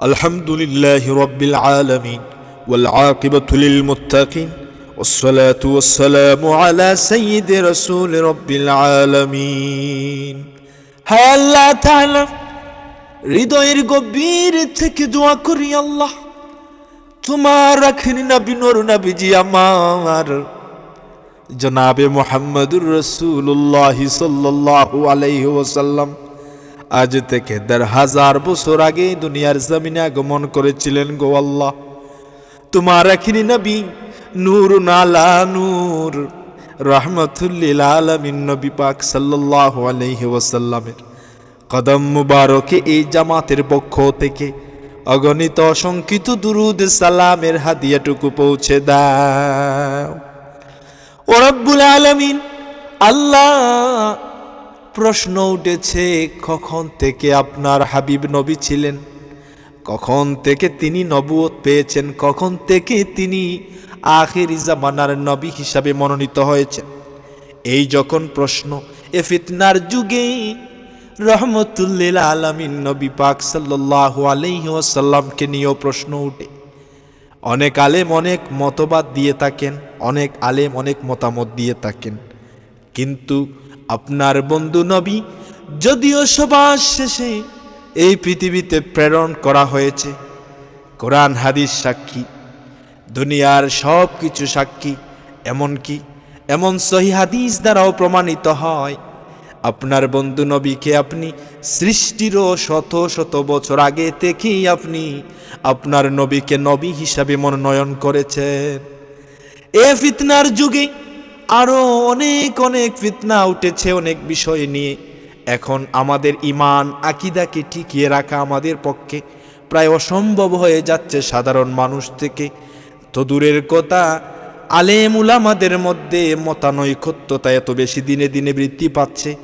الحمد لله رب العالمين والعاقبة للمتقين والصلاة والسلام على سيد رسول رب العالمين হায় আল্লাহ তাআলা হৃদয়ের গভীর থেকে দোয়া করি আল্লাহ তোমার রাখেন নবী নূর নবীজি আমার জনাবে মোহাম্মদুর রসুল্লাহ সাল্লাল্লাহু আলাইহি ওয়াসাল্লাম আজ থেকে দেড় হাজার বছর আগে দুনিয়ার জমিনে আগমন করেছিলেন গো আল্লাহ। তোমার রাখিনি নবী নূর নালা নূর আলমিন কদম এই জামাতের পক্ষ থেকে অগণিত দুরুদ সালামের হাদিয়াটুকু পৌঁছে দাও। আলামিন, আল্লাহ প্রশ্ন উঠেছে, কখন থেকে আপনার হাবিব নবী ছিলেন? কখন থেকে তিনি নবুয়ত পেয়েছেন? কখন থেকে তিনি আখির জামানার নবী হিসাবে মনোনীত হয়েছেন? এই যখন প্রশ্ন, এ ফিতনার যুগে রহমতুল্লিল আলমিন নবী পাক সাল্লাহ আলাইহি ওয়াসাল্লামকে নিয়েও প্রশ্ন উঠে। অনেক আলেম অনেক মতবাদ দিয়ে থাকেন, অনেক আলেম অনেক মতামত দিয়ে থাকেন। কিন্তু আপনার বন্ধু নবী, যদিও সবার শেষে এই পৃথিবীতে প্রেরণ করা হয়েছে। কোরআন, হাদিস সাক্ষী, দুনিয়ার সব কিছু সাক্ষী, এমনকি এমন সহি হাদিস দ্বারাও প্রমাণিত হয়। আপনার বন্ধু নবীকে আপনি সৃষ্টিরও শত শত বছর আগে থেকেই আপনি আপনার নবীকে নবী হিসাবে মনোনয়ন করেছেন। এ ফিতনার যুগে আরও অনেক অনেক ফিতনা উঠেছে, অনেক বিষয় নিয়ে। এখন আমাদের ইমান আকিদাকে টিকিয়ে রাখা আমাদের পক্ষে প্রায় অসম্ভব হয়ে যাচ্ছে সাধারণ মানুষ থেকে। তো দূরের কথা, আলেম উলামাদের মধ্যে মতানৈকত্যতা এত বেশি দিনে দিনে বৃদ্ধি পাচ্ছে,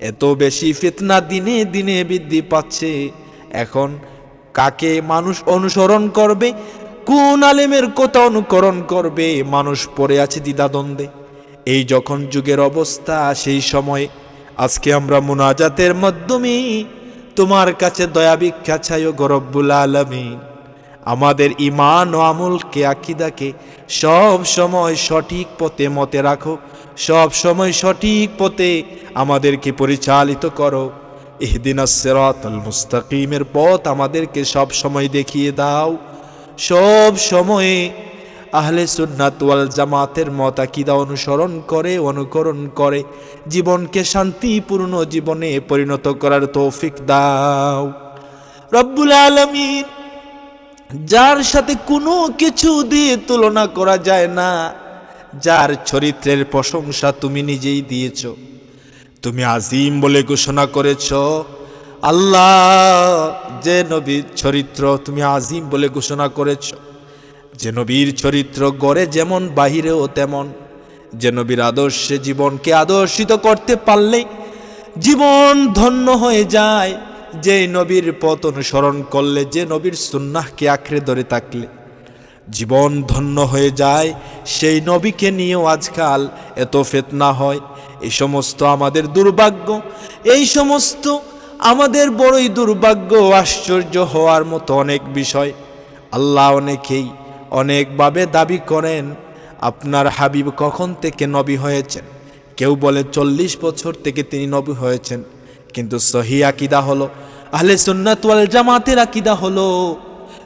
এত বেশি ফিতনা দিনে দিনে বৃদ্ধি পাচ্ছে। এখন কাকে মানুষ অনুসরণ করবে, কোন আলেমের কথা অনুকরণ করবে, মানুষ পড়ে আছে দ্বিধাদ্বন্দ্বে। এই যখন যুগের অবস্থা, সেই সময় আজকে আমরা মোনাজাতের মাধ্যমে তোমার কাছে দয়া ভিক্ষা চাই ও গরব্বুল আলমিন। আমাদের ইমান ও আমলকে, আকিদাকে সব সময় সঠিক পথে মতে রাখো, সব সময় সঠিক পথে আমাদেরকে পরিচালিত করো। ইহদিন সেরাতল মুস্তাকিমের পথ আমাদেরকে সব সময় দেখিয়ে দাও। সব সময়ে আহলে সুন্নাত ওয়াল জামাতের মতাকিদা অনুসরণ করে, অনুকরণ করে, জীবনকে শান্তিপূর্ণ জীবনে পরিণত করার তৌফিক দাও। রব্বুল আলমিন, যার সাথে কোনো কিছু দিয়ে তুলনা করা যায় না, যার চরিত্রের প্রশংসা তুমি নিজেই দিয়েছ। তুমি আজিম বলে ঘোষণা করেছ, আল্লাহ যে নবীর চরিত্র তুমি আজিম বলে ঘোষণা করেছ। যে নবীর চরিত্র গড়ে যেমন, বাহিরেও তেমন। যে নবীর আদর্শে জীবনকে আদর্শিত করতে পারলে জীবন ধন্য হয়ে যায়। যে নবীর পথ অনুসরণ করলে, যে নবীর সুন্নাহকে আঁকড়ে ধরে থাকলে জীবন ধন্য হয়ে যায়। সেই নবীকে নিয়েও আজকাল এত ফেতনা হয়। এই সমস্ত আমাদের দুর্ভাগ্য, এই সমস্ত আমাদের বড়ই দুর্ভাগ্য, আশ্চর্য হওয়ার মতো অনেক বিষয়। আল্লাহ অনেকেই অনেকভাবে দাবি করেন, আপনার হাবিব কখন থেকে নবী হয়েছেন? কেউ বলে, চল্লিশ বছর থেকে তিনি নবী হয়েছেন। কিন্তু সহি আকিদা হলো, আহলে সুন্নাত জামাতের আকিদা হলো,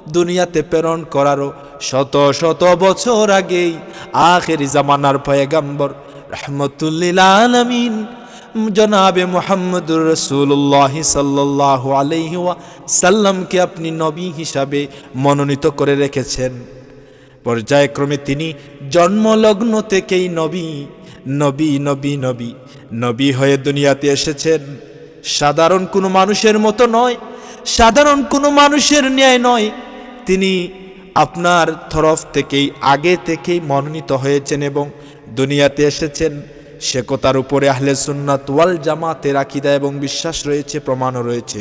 দুনিয়াতে প্রেরণ করারও শত শত বছর আগেই আখের জামানার পয়গাম্বর রহমতুল্লিল আলমিন জনাবে মোহাম্মদুর রসুল্লাহ সাল্লাহ আলহি সাল্লামকে আপনি নবী হিসাবে মনোনীত করে রেখেছেন। পর্যায়ক্রমে তিনি জন্মলগ্ন থেকেই নবী নবী নবী নবী নবী হয়ে দুনিয়াতে এসেছেন। সাধারণ কোনো মানুষের মতো নয়, সাধারণ কোনো মানুষের ন্যায় নয়। তিনি আপনার তরফ থেকেই, আগে থেকেই মনোনীত হয়েছেন এবং দুনিয়াতে এসেছেন। সে কথার উপরে আহলে সুন্নাত ওয়াল জামাতের আকিদা এবং বিশ্বাস রয়েছে, প্রমাণও রয়েছে।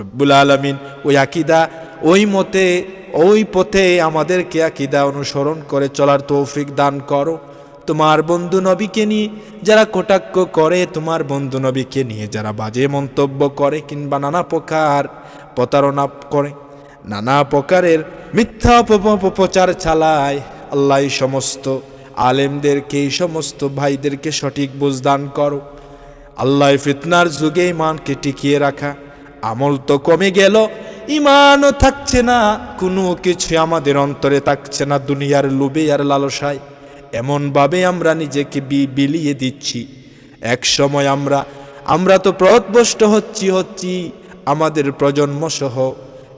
রব্বুল আলমিন ওই আকিদা ওই মতে ওই পথে আমাদেরকে আকিদা অনুসরণ করে চলার তৌফিক দান করো। তোমার বন্ধু নবীকে নিয়ে যারা কটাক্ষ করে, তোমার বন্ধু নবীকে নিয়ে যারা বাজে মন্তব্য করে কিংবা নানা প্রকার প্রতারণা করে, নানা প্রকারের মিথ্যা অপ- অপপ্রচার চালায়, আল্লাহ সমস্ত আলেমদেরকে, এই সমস্ত ভাইদেরকে সঠিক বুঝদান করো। আল্লাহ ফিতনার যুগে ইমানকে টিকিয়ে রাখা। আমল তো কমে গেল ইমানও থাকছে না, কোনো কিছু আমাদের অন্তরে থাকছে না, দুনিয়ার লোভে আর লালসায়। এমনভাবে আমরা নিজেকে বিলিয়ে দিচ্ছি। এক সময় আমরা আমরা তো প্রতবষ্ট হচ্ছি হচ্ছি আমাদের প্রজন্ম সহ।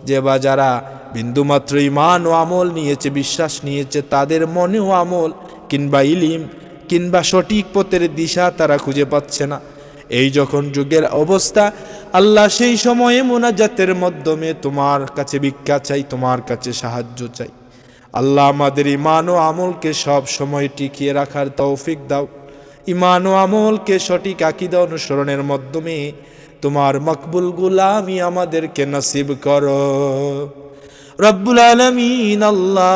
যে বা যারা বিন্দুমাত্র ইমান ও আমল নিয়েছে, বিশ্বাস নিয়েছে, তাদের মনেও আমল কিংবা ইলিম কিংবা সঠিক পথের দিশা তারা খুঁজে পাচ্ছে না। এই যখন যুগের অবস্থা আল্লাহ সেই সময়ে মোনাজাতের মাধ্যমে তোমার কাছে ভিক্ষা চাই, তোমার কাছে সাহায্য চাই। আল্লাহ আমাদের ইমান ও আমলকে সব সময় টিকিয়ে রাখার তৌফিক দাও। ইমান ও আমলকে সঠিক আকিদা অনুসরণের মাধ্যমে তোমার মকবুল গুলামি আমাদেরকে নসিব করো। রব্বুল আলমিন আল্লাহ,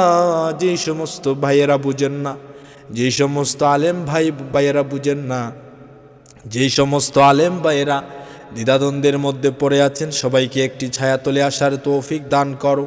যে সমস্ত ভাইয়েরা বুঝেন না, যে সমস্ত আলেম ভাই, ভাইয়েরা বুঝেন না যেই সমস্ত আলেম ভাইয়েরা দ্বিধাদ্বন্দ্বের মধ্যে পড়ে আছেন। সবাইকে একটি ছায়া ছায়াতলে আসার তৌফিক দান করো।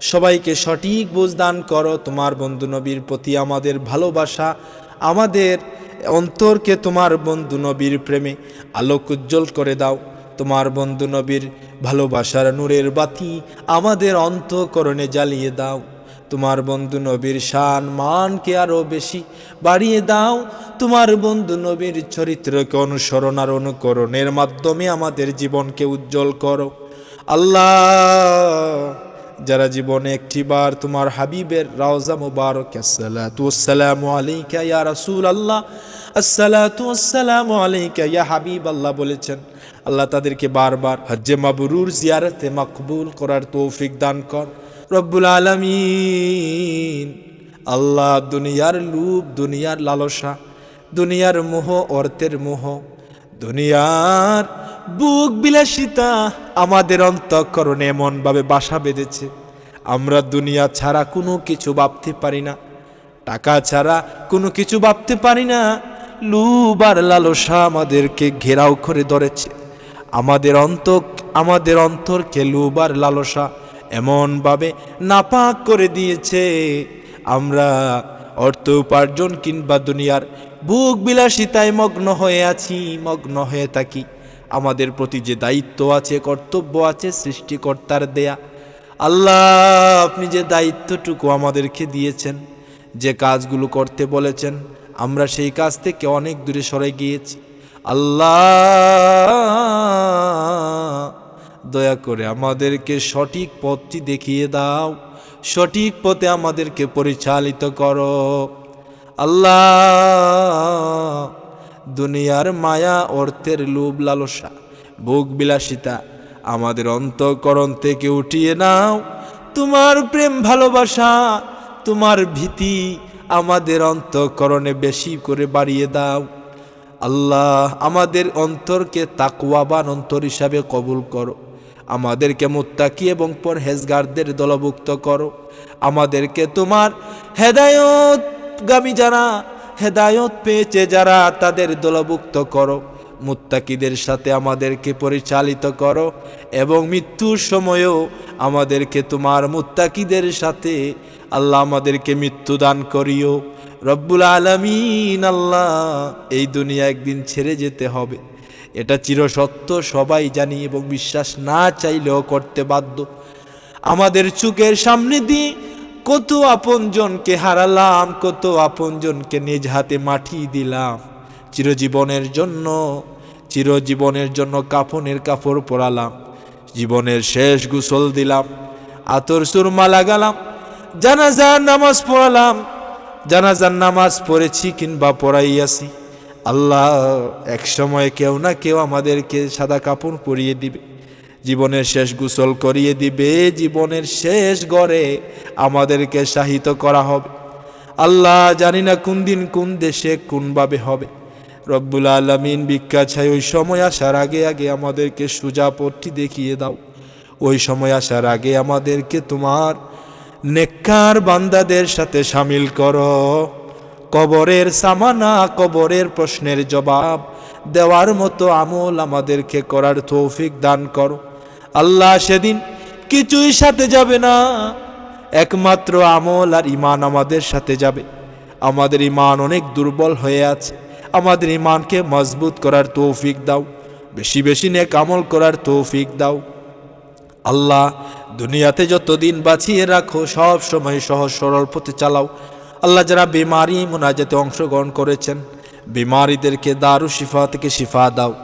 সবাইকে সঠিক বুঝ দান করো। তোমার বন্ধু নবীর প্রতি আমাদের ভালোবাসা, আমাদের অন্তরকে তোমার বন্ধু নবীর প্রেমে আলোক উজ্জ্বল করে দাও। তোমার বন্ধু নবীর ভালোবাসার নূরের বাতি আমাদের অন্তকরণে জ্বালিয়ে দাও। তোমার বন্ধু নবীর শান মানকে আরও বেশি বাড়িয়ে দাও। তোমার বন্ধু নবীর চরিত্রকে অনুসরণ আর অনুকরণের মাধ্যমে আমাদের জীবনকে উজ্জ্বল করো। আল্লাহ, যারা জীবনে একটিবার তোমার হাবিবের রাওজা মুবারক ওয়াসসালামু আলাইকা ইয়া রাসূল আল্লাহ ওয়াসসালামু আলাইকা ইয়া হাবিব আল্লাহ বলেছেন। আল্লাহ তাদেরকে বারবার হজ্জে মাবরুর জিয়ারতে মকবুল করার তৌফিক দান কর। রব্বুল আলামিন। আল্লাহ দুনিয়ার লুপ দুনিয়ার লালসা, দুনিয়ার মোহ, অর্থের মোহ, দুনিয়ার বুক বিলাসিতা আমাদের অন্তঃকরণে এমনভাবে বাসা বেঁধেছে। আমরা দুনিয়া ছাড়া কোনো কিছু ভাবতে পারি না, টাকা ছাড়া কোনো কিছু ভাবতে পারি না। লুব আর লালসা আমাদেরকে ঘেরাও করে ধরেছে। আমাদের অন্ত আমাদের অন্তরকে লুব আর লালসা এমনভাবে নাপাক করে দিয়েছে। আমরা অর্থ উপার্জন কিংবা দুনিয়ার বুক বিলাসিতায় মগ্ন হয়ে আছি, মগ্ন হয়ে থাকি। আমাদের প্রতি যে দায়িত্ব আছে, কর্তব্য আছে, সৃষ্টিকর্তার দেয়া। আল্লাহ, আপনি যে দায়িত্বটুকু আমাদেরকে দিয়েছেন, যে কাজগুলো করতে বলেছেন, আমরা সেই কাজ থেকে অনেক দূরে সরে গিয়েছি। আল্লাহ দয়া করে আমাদেরকে সঠিক পথটি দেখিয়ে দাও। সঠিক পথে আমাদেরকে পরিচালিত করো। আল্লাহ, দুনিয়ার মায়া, অর্থের লোভ, লালসা, ভোগ বিলাসিতা আমাদের অন্তঃকরণ থেকে উঠিয়ে নাও। তোমার প্রেম, ভালোবাসা, তোমার ভীতি আমাদের অন্তঃকরণে বেশি করে বাড়িয়ে দাও। আল্লাহ, আমাদের অন্তরকে তাকুয়াবান অন্তর হিসাবে কবুল করো। আমাদেরকে মুত্তাকি এবং পরহেজগারদের দলভুক্ত করো। আমাদেরকে তোমার হেদায়তগামী যারা, হেদায়ত পেয়েছে যারা, তাদের দলভুক্ত করো। মুত্তাকিদের সাথে আমাদেরকে পরিচালিত করো এবং মৃত্যুর সময়েও আমাদেরকে তোমার মুত্তাকিদের সাথে আল্লাহ আমাদেরকে মৃত্যু দান করিও। রব্বুল আলমিন আল্লাহ, এই দুনিয়া একদিন ছেড়ে যেতে হবে। এটা চিরসত্য সবাই জানি এবং বিশ্বাস না চাইলেও করতে বাধ্য। আমাদের চোখের সামনে দিয়ে কত আপনজনকে হারালাম, কত আপনজনকে নিজ হাতে মাটি দিলাম। চিরজীবনের জন্য চিরজীবনের জন্য কাফনের কাপড় পরালাম। জীবনের শেষ গোসল দিলাম, আতর সুরমা লাগালাম, জানাজার নামাজ পড়ালাম। জানাজার নামাজ পড়েছি কিংবা পড়াইয়াছি। আল্লাহ এক সময় কেউ না কেউ আমাদেরকে সাদা কাপড় পরিয়ে দিবে, জীবনের শেষ গোসল করিয়ে দিবে, জীবনের শেষ গড়ে আমাদেরকে শাহিত করা হবে। আল্লাহ জানি না কোন দিন কোন দেশে কোনভাবে হবে। রব্বুল আলমিন ভিক্ষা ছাই ওই সময় আসার আগে আগে আমাদেরকে সুজা পথটি দেখিয়ে দাও। ওই সময় আসার আগে আমাদেরকে তোমার নেককার বান্দাদের সাথে সামিল করো। কবরের সামানা, কবরের প্রশ্নের জবাব দেওয়ার মতো আমল আমাদেরকে করার তৌফিক দান করো। আল্লাহ সেদিন কিছুই সাথে যাবে না, একমাত্র আমল আর ইমান আমাদের সাথে যাবে। আমাদের ইমান অনেক দুর্বল হয়ে আছে, আমাদের ইমানকে মজবুত করার তৌফিক দাও, বেশি বেশি নেক আমল করার তৌফিক দাও। আল্লাহ দুনিয়াতে যতদিন বাঁচিয়ে রাখো, সব সময় সহজ সরল পথে চালাও। আল্লাহ যারা বিমারি মোনাজাতে অংশগ্রহণ করেছেন, বিমারিদেরকে দারু শিফা থেকে শিফা দাও।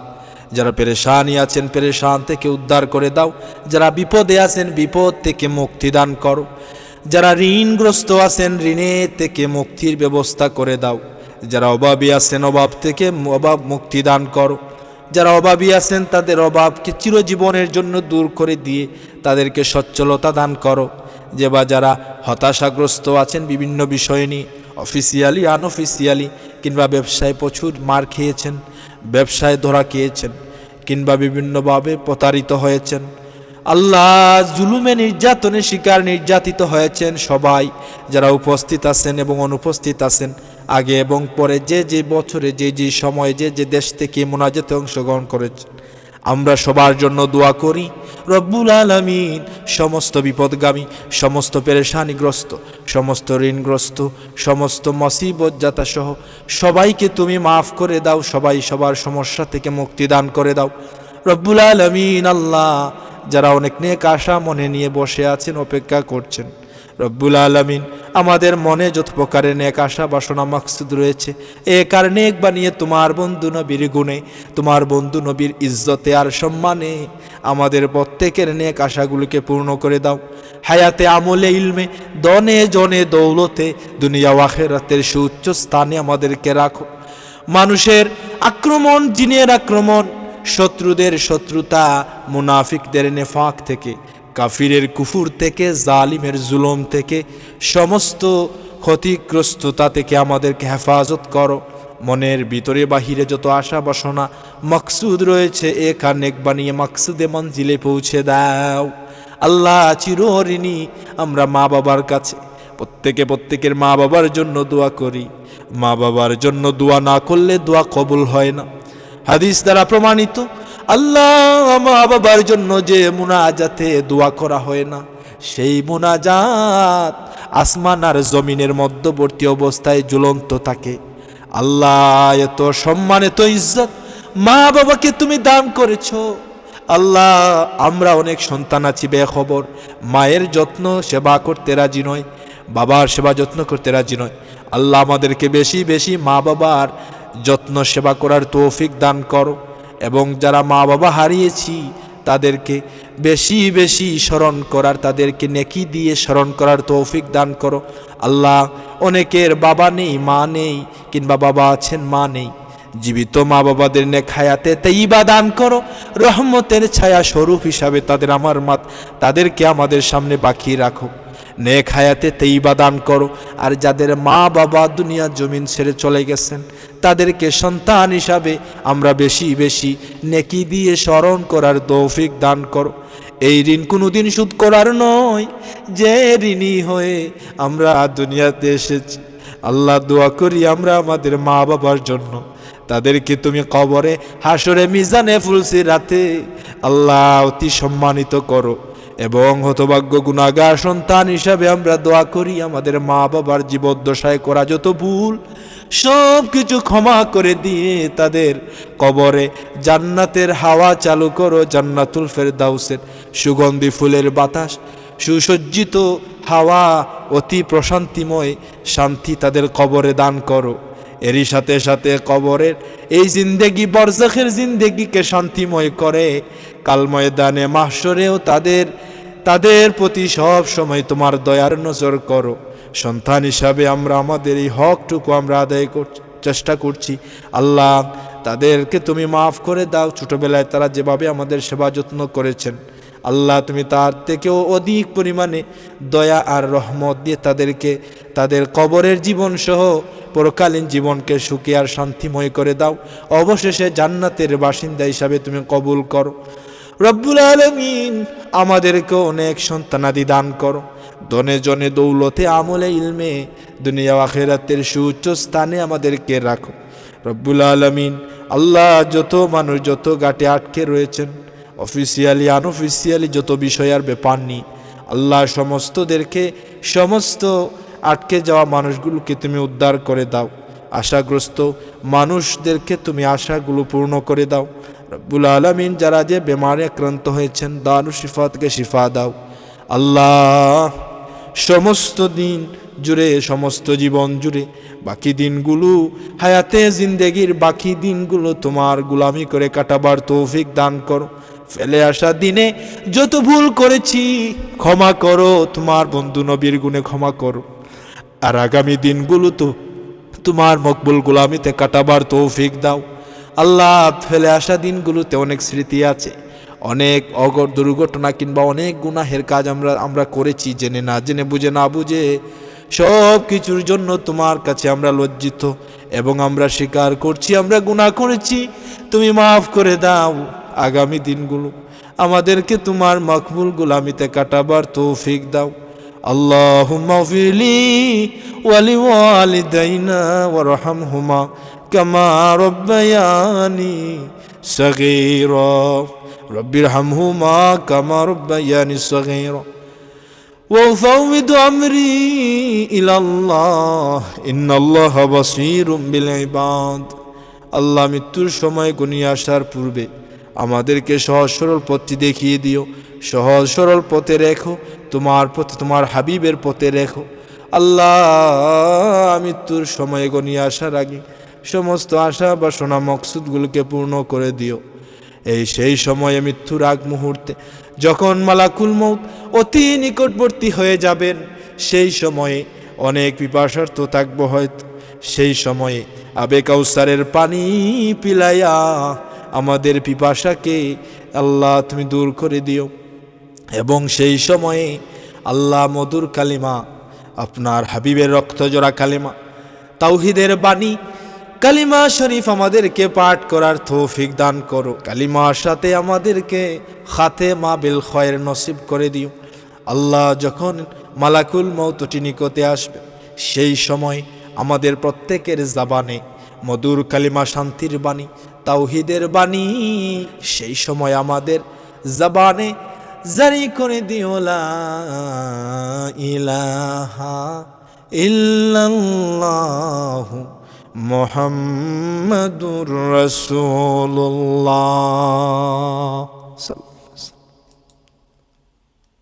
যারা পেরেশানি আছেন, পেরেশান থেকে উদ্ধার করে দাও। যারা বিপদে আছেন, বিপদ থেকে মুক্তি দান করো। যারা ঋণগ্রস্ত আছেন, ঋণে থেকে মুক্তির ব্যবস্থা করে দাও। যারা অভাবী আছেন, অভাব থেকে অভাব মুক্তি দান করো। যারা অভাবী আছেন, তাদের অভাবকে চিরজীবনের জন্য দূর করে দিয়ে তাদেরকে সচ্ছলতা দান করো। যে বা যারা হতাশাগ্রস্ত আছেন বিভিন্ন বিষয় নিয়ে অফিসিয়ালি আনঅফিসিয়ালি কিংবা ব্যবসায় প্রচুর মার খেয়েছেন, ব্যবসায় ধরা খেয়েছেন, কিংবা বিভিন্নভাবে প্রতারিত হয়েছেন। আল্লাহ জুলুমে নির্যাতনে শিকার নির্যাতিত হয়েছেন সবাই যারা উপস্থিত আছেন এবং অনুপস্থিত আছেন। আগে এবং পরে যে যে বছরে, যে যে সময়ে, যে যে দেশ থেকে মোনাজাতে অংশগ্রহণ করেছেন। আমরা সবার জন্য দোয়া করি রব্বুল আলমিন। সমস্ত বিপদগামী, সমস্ত পেরেশানিগ্রস্ত, সমস্ত ঋণগ্রস্ত, সমস্ত মসিবতজাতা সহ সবাইকে তুমি মাফ করে দাও, সবাই সবার সমস্যা থেকে মুক্তি দান করে দাও। রব্বুল আলমিন আল্লাহ, যারা অনেক নেক আশা মনে নিয়ে বসে আছেন, অপেক্ষা করছেন। রব্বুল আলমিন। আমাদের মনে যত প্রকারের নেক আশা বাসনা মাকসুদ রয়েছে, এ কারণে এক বানিয়ে তোমার বন্ধু নবীর গুণে, তোমার বন্ধু নবীর ইজ্জতে আর সম্মানে আমাদের প্রত্যেকের নেক আশাগুলোকে পূর্ণ করে দাও। হায়াতে আমলে ইলমে দনে জনে দৌলতে, দুনিয়া ওয়াখেরাতের সুউচ্চ স্থানে আমাদেরকে রাখো। মানুষের আক্রমণ, জিনের আক্রমণ, শত্রুদের শত্রুতা, মুনাফিকদের নেফাক থেকে কাফিরের কুফুর থেকে, জালিমের জুলম থেকে, সমস্ত ক্ষতিগ্রস্ততা থেকে আমাদেরকে হেফাজত করো। মনের ভিতরে বাহিরে যত আশা বাসনা মকসুদ রয়েছে, এ কানেক বানিয়ে মকসুদে মঞ্জিলে পৌঁছে দাও। আল্লাহ চিরঋণী আমরা মা বাবার কাছে প্রত্যেকে প্রত্যেকের মা বাবার জন্য দোয়া করি। মা বাবার জন্য দোয়া না করলে দোয়া কবুল হয় না। হাদিস দ্বারা প্রমাণিত আল্লাহ মা বাবার জন্য যে মুনাজাতে দোয়া করা হয় না, সেই মুনাজাত আসমান আর জমিনের মধ্যবর্তী অবস্থায় ঝুলন্ত থাকে। আল্লাহ এত সম্মান এত ইজ্জত মা বাবাকে তুমি দান করেছ। আল্লাহ, আমরা অনেক সন্তান আছি বেখবর, মায়ের যত্ন, সেবা করতে রাজি নয় বাবার সেবা যত্ন করতে রাজি নয় আল্লাহ আমাদেরকে বেশি বেশি মা বাবার যত্ন, সেবা করার তৌফিক দান করো। এবং যারা মা বাবা হারিয়েছি, তাদেরকে বেশি বেশি স্মরণ করার, তাদেরকে নেকি দিয়ে স্মরণ করার তৌফিক দান করো। আল্লাহ অনেকের বাবা নেই, মা নেই, কিংবা বাবা আছেন, মা নেই। জীবিত মা বাবাদের নেক হায়াতে তেইবা দান করো। রহমতের ছায়া স্বরূপ হিসাবে তাদের আমার মাত, তাদেরকে আমাদের সামনে বাকিয়ে রাখো। নেক হায়াতে তেইবা দান করো। আর যাদের মা বাবা দুনিয়া জমিন ছেড়ে চলে গেছেন, তাদেরকে সন্তান হিসাবে আমরা বেশি বেশি নেকি দিয়ে স্মরণ করার তৌফিক দান করো। এই ঋণ কোনোদিন সুদ করার নয়, যে ঋণী হয়ে আমরা দুনিয়াতে এসেছি। আল্লাহ দোয়া করি আমরা আমাদের মা বাবার জন্য। তাদেরকে তুমি কবরে, হাসরে, মিজানে ফুলসি রাতে আল্লাহ অতি সম্মানিত করো। এবং হতভাগ্য গুণাগার সন্তান হিসাবে আমরা দোয়া করি, আমাদের মা বাবার জীবদ্দশায় করা যত ভুল, সব কিছু ক্ষমা করে দিয়ে তাদের কবরে জান্নাতের হাওয়া চালু করো, জান্নাতুল ফেরদাউসের সুগন্ধি ফুলের বাতাস, সুসজ্জিত হাওয়া অতি প্রশান্তিময় শান্তি তাদের কবরে দান করো। এরই সাথে সাথে কবরের এই জিন্দেগি বরজাখের জিন্দেগিকে শান্তিময় করে কাল ময়দানে মাসরেও তাদের তাদের প্রতি সব সময় তোমার দয়ার নজর করো। সন্তান হিসাবে আমরা আমাদের এই হকটুকু আমরা আদায় করছি চেষ্টা করছি। আল্লাহ তাদেরকে তুমি মাফ করে দাও। ছোটবেলায় তারা যেভাবে আমাদের সেবা যত্ন করেছেন, আল্লাহ তুমি তার থেকেও অধিক পরিমাণে দয়া আর রহমত দিয়ে তাদেরকে, তাদের কবরের জীবন সহ পরকালীন জীবনকে সুখী আর শান্তিময় করে দাও। অবশেষে জান্নাতের বাসিন্দা হিসাবে তুমি কবুল করো। রব্বুল আলমিন আমাদেরকে অনেক সন্তানাদি দান করো। দনে জনে দৌলতে আমলে ইলমে, দুনিয়া আখেরাতের সুউচ্চ স্থানে আমাদেরকে রাখো। রব্বুল আলমিন আল্লাহ যত মানুষ যত গাটে আটকে রয়েছেন, অফিসিয়ালি, আনঅফিসিয়ালি যত বিষয় আর ব্যাপার নেই, আল্লাহ সমস্তদেরকে সমস্ত আটকে যাওয়া মানুষগুলোকে তুমি উদ্ধার করে দাও। আশাগ্রস্ত মানুষদেরকে তুমি আশাগুলো পূর্ণ করে দাও। রব্বুল আলমিন যারা যে বেমারে আক্রান্ত হয়েছেন, দানু শিফাতকে শিফা দাও। আল্লাহ, সমস্ত দিন জুড়ে, সমস্ত জীবন জুড়ে, বাকি দিনগুলো, হায়াতে জিন্দেগির বাকি দিনগুলো তোমার গুলামি করে কাটাবার তৌফিক দান করো। ফেলে আসা দিনে যত ভুল করেছি, ক্ষমা করো। তোমার বন্ধু নবীর গুণে ক্ষমা করো। আর আগামী দিনগুলো তো তোমার মকবুল গুলামিতে কাটাবার তৌফিক দাও। আল্লাহ ফেলে আসা দিনগুলোতে অনেক স্মৃতি আছে। অনেক অগর দুর্ঘটনা কিংবা অনেক গুনাহের কাজ আমরা আমরা করেছি, জেনে না জেনে বুঝে না বুঝে সব কিছুর জন্য তোমার কাছে আমরা লজ্জিত এবং আমরা স্বীকার করছি, আমরা গুনাহ করেছি। তুমি মাফ করে দাও আগামী দিনগুলো। আমাদেরকে তোমার মকবুল গুলামিতে কাটাবার তৌফিক দাও। اللهم اغفر لي ولوالدينا وارحمهما كما ربياني صغيرا رب ارحمهما كما ربياني صغيرا وأفوض أمري إلى الله إن الله بصير بالعباد আল্লাহ মৃত্যুর সময় গুনিয়ে আসার পূর্বে আমাদেরকে সহজ সরল পথটি দেখিয়ে দিও সহজ সরল পথে রেখো তোমার পথে তোমার হাবিবের পথে রেখো। আল্লাহ, মৃত্যুর সময় গনিয়ে আসার আগে সমস্ত আশা বা সোনা মকসুদগুলোকে পূর্ণ করে দিও। এই সেই সময়ে মৃত্যুর আগ মুহূর্তে যখন মালাকুল মৌত অতি নিকটবর্তী হয়ে যাবেন, সেই সময়ে অনেক পিপাসার্থ থাকব হয়তো। সেই সময়ে আবে কাউসারের পানি পিলাইয়া আমাদের পিপাসাকে আল্লাহ তুমি দূর করে দিও। এবং সেই সময়ে আল্লাহ মধুর কালিমা, আপনার হাবিবের রক্তজোড়া কালিমা, তাওহিদের বাণী, কালিমা শরীফ আমাদেরকে পাঠ করার তৌফিক দান করো। কালিমার সাথে আমাদেরকে খাতে মা বিল খয়ের নসিব করে দিও। আল্লাহ যখন মালাকুল মৌতটি নিকটে আসবে, সেই সময় আমাদের প্রত্যেকের জাবানে মধুর কালিমা শান্তির বাণী, তাওহিদের বাণী, সেই সময় আমাদের জবানে জারি করে দিও লা ইলাহা ইল্লাল্লাহু মুহাম্মাদুর রাসূলুল্লাহ